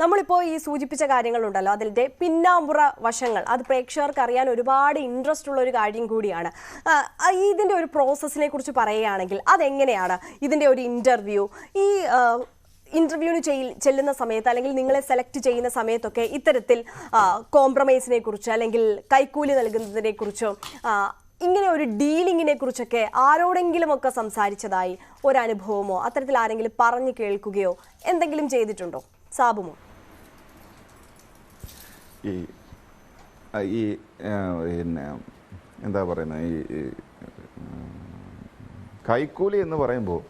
നമ്മളിപ്പോൾ ഈ സൂചിപ്പിച്ച കാര്യങ്ങളുണ്ടല്ലോ. അതിന്റെ പിന്നാമ്പുറ വശങ്ങൾ. അത് പ്രേക്ഷകർക്ക് അറിയാൻ ഒരുപാട് ഇൻട്രസ്റ്റ് ഉള്ള ഒരു കാര്യം കൂടിയാണ്. ഇതിന്റെ ഒരു പ്രോസസ്സിനെ കുറിച്ച് പറയുകയാണെങ്കിൽ അതെങ്ങനെയാണ് ഇതിന്റെ ഒരു ഇന്റർവ്യൂ ഈ ഇന്റർവ്യൂവിന് ചെല്ലുന്ന സമയത്ത് അല്ലെങ്കിൽ നിങ്ങളെ സെലക്ട് ചെയ്യുന്ന സമയത്തൊക്കെ ഇത്തരത്തിൽ കോംപ്രമൈസിനെ കുറിച്ച് അല്ലെങ്കിൽ കൈക്കൂലി നൽകുന്നതിനെ കുറിച്ചോ ഇങ്ങനെ ഒരു ഡീലിങ്ങിനെ കുറിച്ചൊക്കെ ആരോടെങ്കിലും ഒക്കെ സംസാരിച്ചതായി ഒരനുഭവമോ അത്തരത്തിൽ ആരെങ്കിലും പറഞ്ഞു കേൾക്കുകയോ എന്തെങ്കിലും ചെയ്തിട്ടുണ്ടോ? സാബുമോ. ഈ ഈ പിന്നെ എന്താ പറയുന്നത് ഈ കൈക്കൂലി എന്ന് പറയുമ്പോൾ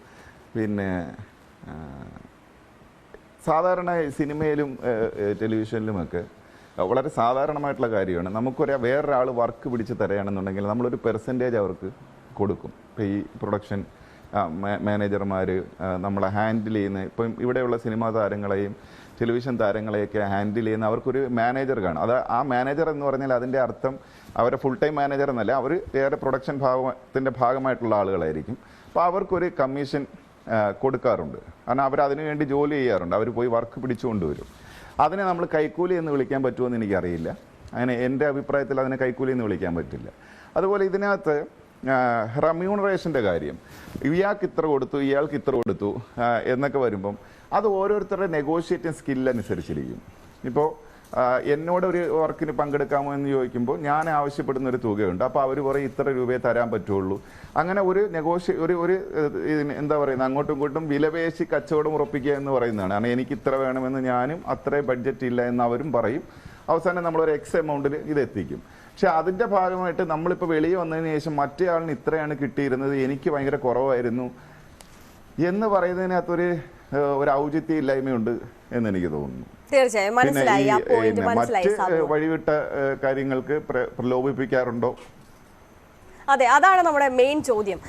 പിന്നെ സാധാരണ സിനിമയിലും ടെലിവിഷനിലുമൊക്കെ വളരെ സാധാരണമായിട്ടുള്ള കാര്യമാണ്. നമുക്കൊരു വേറൊരാൾ വർക്ക് പിടിച്ച് തരികയാണെന്നുണ്ടെങ്കിൽ നമ്മളൊരു പെർസെന്റേജ് അവർക്ക് കൊടുക്കും. ഇപ്പോൾ ഈ പ്രൊഡക്ഷൻ മാനേജർമാർ നമ്മളെ ഹാൻഡിൽ ചെയ്യുന്ന ഇപ്പം ഇവിടെയുള്ള സിനിമാ താരങ്ങളെയും ടെലിവിഷൻ താരങ്ങളെയൊക്കെ ഹാൻഡിൽ ചെയ്യുന്ന അവർക്കൊരു മാനേജർ കാണും. അത് ആ മാനേജർ എന്ന് പറഞ്ഞാൽ അതിന്റെ അർത്ഥം അവരെ ഫുൾ ടൈം മാനേജർ എന്നല്ല അവർ വേറെ പ്രൊഡക്ഷൻ ഭാഗത്തിന്റെ ഭാഗമായിട്ടുള്ള ആളുകളായിരിക്കും. അപ്പോൾ അവർക്കൊരു കമ്മീഷൻ കൊടുക്കാറുണ്ട്. കാരണം അവർ അതിനു വേണ്ടി ജോലി ചെയ്യാറുണ്ട്. അവർ പോയി വർക്ക് പിടിച്ചുകൊണ്ട് വരും. അതിനെ നമ്മൾ കൈക്കൂലി എന്ന് വിളിക്കാൻ പറ്റുമോ എന്ന് എനിക്കറിയില്ല. അങ്ങനെ എന്റെ അഭിപ്രായത്തിൽ അതിനെ കൈക്കൂലി എന്ന് വിളിക്കാൻ പറ്റില്ല. അതുപോലെ ഇതിനകത്ത് റമ്യൂണറേഷന്റെ കാര്യം. ഇയാൾക്ക് ഇത്ര കൊടുത്തു ഇയാൾക്ക് ഇത്ര കൊടുത്തു എന്നൊക്കെ വരുമ്പം അത് ഓരോരുത്തരുടെ നെഗോഷിയേറ്റിംഗ് സ്കില്ലനുസരിച്ചിരിക്കും ഇപ്പോൾ എന്നോട് ഒരു വർക്കിന് പങ്കെടുക്കാമോ എന്ന് ചോദിക്കുമ്പോൾ ഞാൻ ആവശ്യപ്പെടുന്ന ഒരു തുകയുണ്ട്. അപ്പോൾ അവർ പറയും ഇത്ര രൂപയെ തരാൻ പറ്റുള്ളൂ. അങ്ങനെ ഒരു നെഗോഷ്യ ഒരു ഒരു എന്താ പറയുന്നത് അങ്ങോട്ടും ഇങ്ങോട്ടും വിലപേശി കച്ചവടം ഉറപ്പിക്കുക എന്ന് പറയുന്നതാണ്. കാരണം എനിക്ക് ഇത്ര വേണമെന്ന് ഞാനും അത്രേ ബഡ്ജറ്റ് ഇല്ല എന്ന് അവരും പറയും. അവസാനം നമ്മളൊരു എക്സ് എമൗണ്ടിൽ ഇത് എത്തിക്കും. പക്ഷെ അതിന്റെ ഭാഗമായിട്ട് നമ്മളിപ്പോൾ വെളിയിൽ വന്നതിന് ശേഷം മറ്റേ ആളിന് ഇത്രയാണ് കിട്ടിയിരുന്നത്. എനിക്ക് ഭയങ്കര കുറവായിരുന്നു. എന്ന് പറയുന്നതിനകത്തൊരു ഒരു ഔചിത്യ ഇല്ലായ്മയുണ്ട് എന്ന് എനിക്ക് തോന്നുന്നു. തീർച്ചയായും. മനസ്സിലായി. മറ്റ് വഴിവിട്ട കാര്യങ്ങൾക്ക് പ്രലോഭിപ്പിക്കാറുണ്ടോ? അതെ അതാണ് നമ്മുടെ മെയിൻ ചോദ്യം.